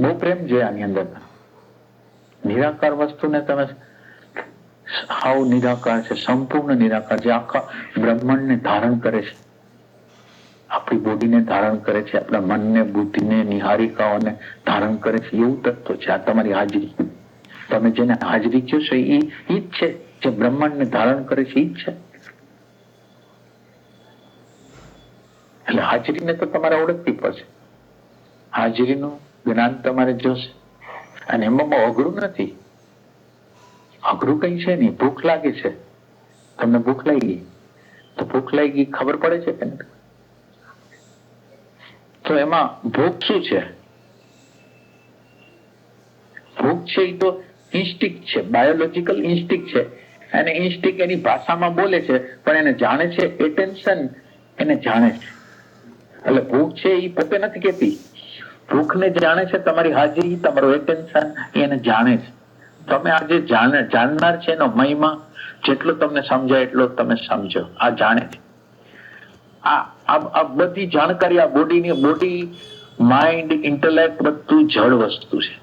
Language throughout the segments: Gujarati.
બહુ પ્રેમ જોઈએ આની અંદર. નિરાકાર વસ્તુને તમે સાવ નિરાકાર છે, સંપૂર્ણ નિરાકાર જે આખા બ્રહ્માંડને ધારણ કરે છે. આપણી બોડીને ધારણ કરે છે, આપણા મનને, બુદ્ધિને, નિહારિકાઓને ધારણ કરે છે. એવું તત્વ છે. આ તમારી હાજરી. તમે જેને હાજરી કહો છો, એ જ છે. જે બ્રહ્માંડને ધારણ કરે છે એ જ છે. એટલે હાજરીને તો તમારે ઓળખવી પડશે. હાજરીનું જ્ઞાન તમારે જોશે. અને એમાં બહુ અઘરું નથી. અઘરું કઈ છે નહીં. ભૂખ લાગી છે. તમને ભૂખ લાગી? તો ભૂખ લાગી ખબર પડે છે કે તો એમાં ભૂખ શું છે? ભૂખ છે એ તો ઇન્સ્ટિક છે. બાયોલોજીકલ ઇન્સ્ટિક છે. અને ઇન્સ્ટિક એની ભાષામાં બોલે છે, પણ એને જાણે છે એટેન્શન એને જાણે છે. એટલે ભૂખ છે એ પોતે નથી કેતી ભૂખને જાણે છે તમારી હાજરી, તમારું એટેન્શન એને જાણે છે. તમે આજે જાણે, જાણનાર છે એનો મહિમા, જેટલો તમને સમજાય એટલો તમે સમજો. આ જાણે છે. આ આ બધી જાણકારી, આ બોડીની, બોડી માઇન્ડ ઇન્ટેલેક્ટ બધું જળ વસ્તુ છે.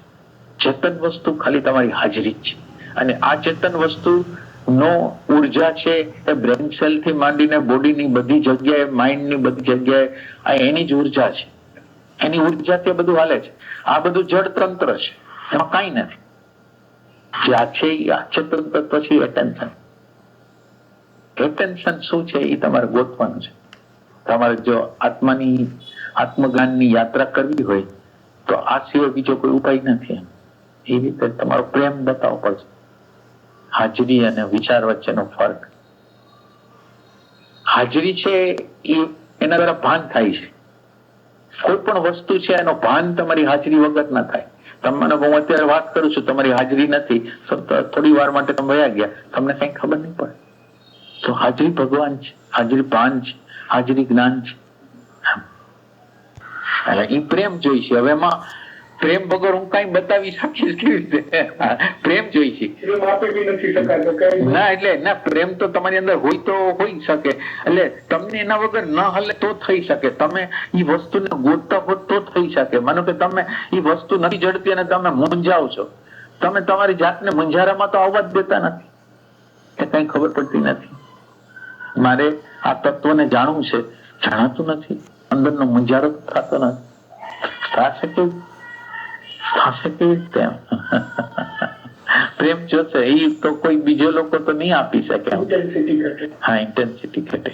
ચેતન વસ્તુ ખાલી તમારી હાજરી જ છે. અને આ ચેતન વસ્તુ નો ઊર્જા છે એ બ્રેન સેલથી માંડીને બોડીની બધી જગ્યાએ માઇન્ડની બધી જગ્યાએ, આ એની જ ઊર્જા છે. એની ઉર્જાથી બધું હાલે છે. આ બધું જળ તંત્ર છે. એમાં કઈ નથી. જે આ છે ચેતન તત્વ એટેન્શન એટેન્શન શું છે એ તમારે ગોતવાનું છે. તમારે જો આત્માની, આત્મજ્ઞાનની યાત્રા કરવી હોય, તો આ સિવાય બીજો કોઈ ઉપાય નથી એ રીતે તમારો પ્રેમ બતાવવો પડશે. હાજરી અને વિચાર વચ્ચેનો ફરક. હાજરી છે એ એના દ્વારા ભાન થાય છે. કોઈ પણ વસ્તુ છે, એનો ભાન તમારી હાજરી વગર ના થાય. તમને હું અત્યારે વાત કરું છું, તમારી હાજરી નથી. થોડી વાર માટે તમે વયા ગયા. તમને કઈ ખબર નહીં પડે. તો હાજરી ભગવાન છે, હાજરી ભાન છે, હાજરી જ્ઞાન છે. એટલે એ પ્રેમ જોઈ છે. હવે એમાં પ્રેમ વગર હું કઈ બતાવી શકીશ કેવી રીતે? પ્રેમ જોઈ છે ના એટલે ના પ્રેમ તો તમારી અંદર હોય તો હોય શકે. એટલે તમને એના વગર ન હલે તો થઈ શકે. તમે એ વસ્તુને ગોતતા હોત તો થઈ શકે. માનો કે તમે એ વસ્તુ નથી જડતી અને તમે મૂંઝાવ છો. તમે તમારી જાતને મૂંઝારામાં તો આવવા જ દેતા નથી. એ કઈ ખબર પડતી નથી. મારે આ તત્વને જાણવું છે. જણાતું નથી. અંદરનો મૂંઝારો થતો નથી. થશે કેવું થશે કેવી રીતે? પ્રેમ જોશે એ તો કોઈ બીજો લોકો તો નહીં આપી શકે. હા ઇન્ટેન્સિટી ઘટે.